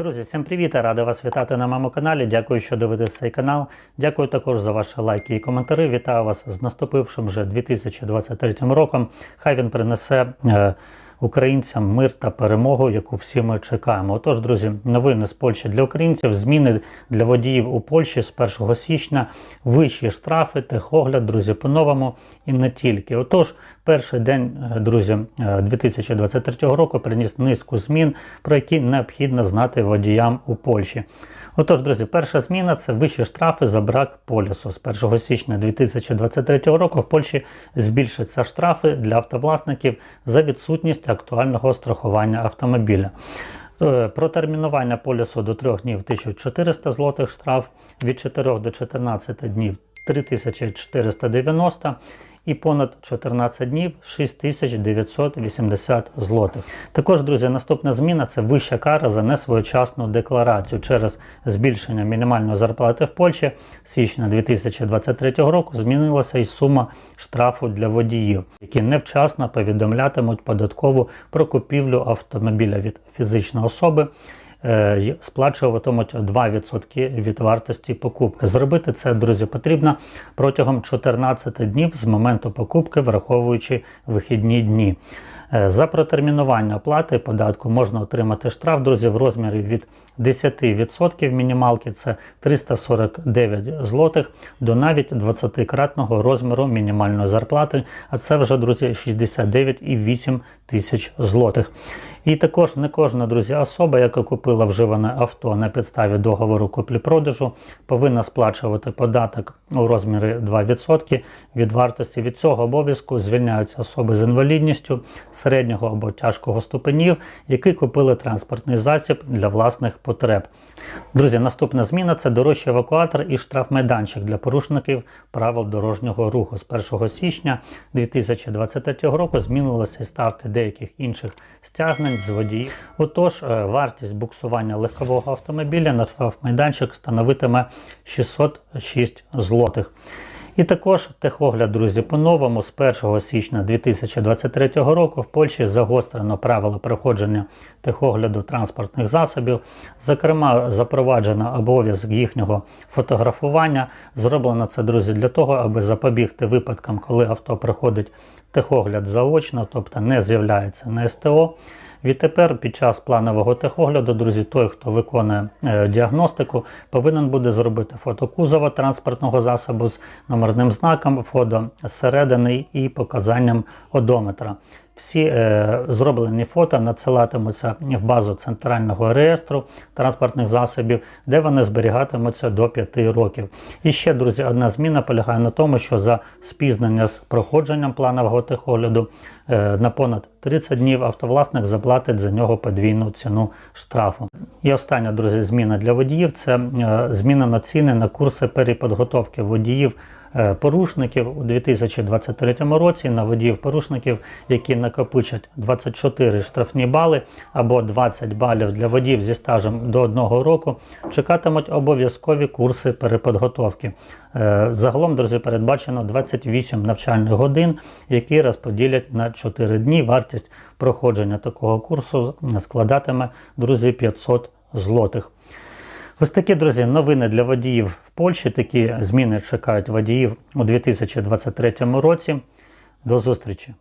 Друзі, всім привіт! Радий вас вітати на моєму каналі. Дякую, що дивитесь цей канал. Дякую також за ваші лайки і коментарі. Вітаю вас з наступившим вже 2023 роком. Хай він принесе е, українцям мир та перемогу, яку всі ми чекаємо. Отож, друзі, новини з Польщі для українців, зміни для водіїв у Польщі з 1 січня, вищі штрафи, техогляд, друзі, по-новому і не тільки. Отож, перший день, е, друзі, е, 2023 року приніс низку змін, про які необхідно знати водіям у Польщі. Отож, друзі, перша зміна це вищі штрафи за брак полісу. З 1 січня 2023 року в Польщі збільшаться штрафи для автовласників за відсутність актуального страхування автомобіля. Про термінування полісу до 3 днів 1400 злотих штраф, від 4 до 14 днів 3490 і понад 14 днів 6980 злотих. Також, друзі, наступна зміна це вища кара за несвоєчасну декларацію. Через збільшення мінімальної зарплати в Польщі січня 2023 року змінилася і сума штрафу для водіїв, які невчасно повідомлятимуть податкову про купівлю автомобіля від фізичної особи сплачуватимуть 2% від вартості покупки. Зробити це, друзі, потрібно протягом 14 днів з моменту покупки, враховуючи вихідні дні. Е, За протермінування оплати податку можна отримати штраф, друзі, в розмірі від 10% мінімалки, це 349 злотих, до навіть 20-кратного розміру мінімальної зарплати, а це вже, друзі, 69,8 тисяч злотих. І також не кожна друзі особа, яка купила вживане авто на підставі договору куплі-продажу, повинна сплачувати податок у розмірі 2% від вартості. Від цього обов'язку звільняються особи з інвалідністю середнього або тяжкого ступенів, які купили транспортний засіб для власних потреб. Друзі, наступна зміна це дорожчий евакуатор і штрафмайданчик для порушників правил дорожнього руху. З 1 січня 2023 року змінилися ставки деяких інших стягнень з водіїв. Отож, е, вартість буксування легкового автомобіля на штрафмайданчик становитиме 606 злотих. І також техогляд, друзі, по-новому з 1 січня 2023 року в Польщі загострено правила проходження техогляду транспортних засобів. Зокрема, запроваджено обов'язок їхнього фотографування. Зроблено це, друзі, для того, аби запобігти випадкам, коли авто проходить техогляд заочно, тобто не з'являється на СТО. Відтепер під час планового техогляду, друзі, той, хто виконує е, діагностику, повинен буде зробити фото кузова транспортного засобу з номерним знаком, фото зсередини і показанням одометра. Всі е, зроблені фото надсилатимуться в базу центрального реєстру транспортних засобів, де вони зберігатимуться до 5 років. І ще, друзі, одна зміна полягає на тому, що за спізнення з проходженням планового техогляду е, на понад 30 днів автовласник заплатить за нього подвійну ціну штрафу. І остання, друзі, зміна для водіїв це е, змінено ціни на курси переподготовки водіїв. Е, Порушників у 2023 році на водіїв порушників, які накопичать 24 штрафні бали або 20 балів для водіїв зі стажем до 1 року, чекатимуть обов'язкові курси переподготовки. Е, Загалом, друзі, передбачено 28 навчальних годин, які розподілять на 4 дні. Вартість проходження такого курсу складатиме, друзі, 500 злотих. Ось такі, друзі, новини для водіїв в Польщі. Такі зміни чекають водіїв у 2023 році. До зустрічі!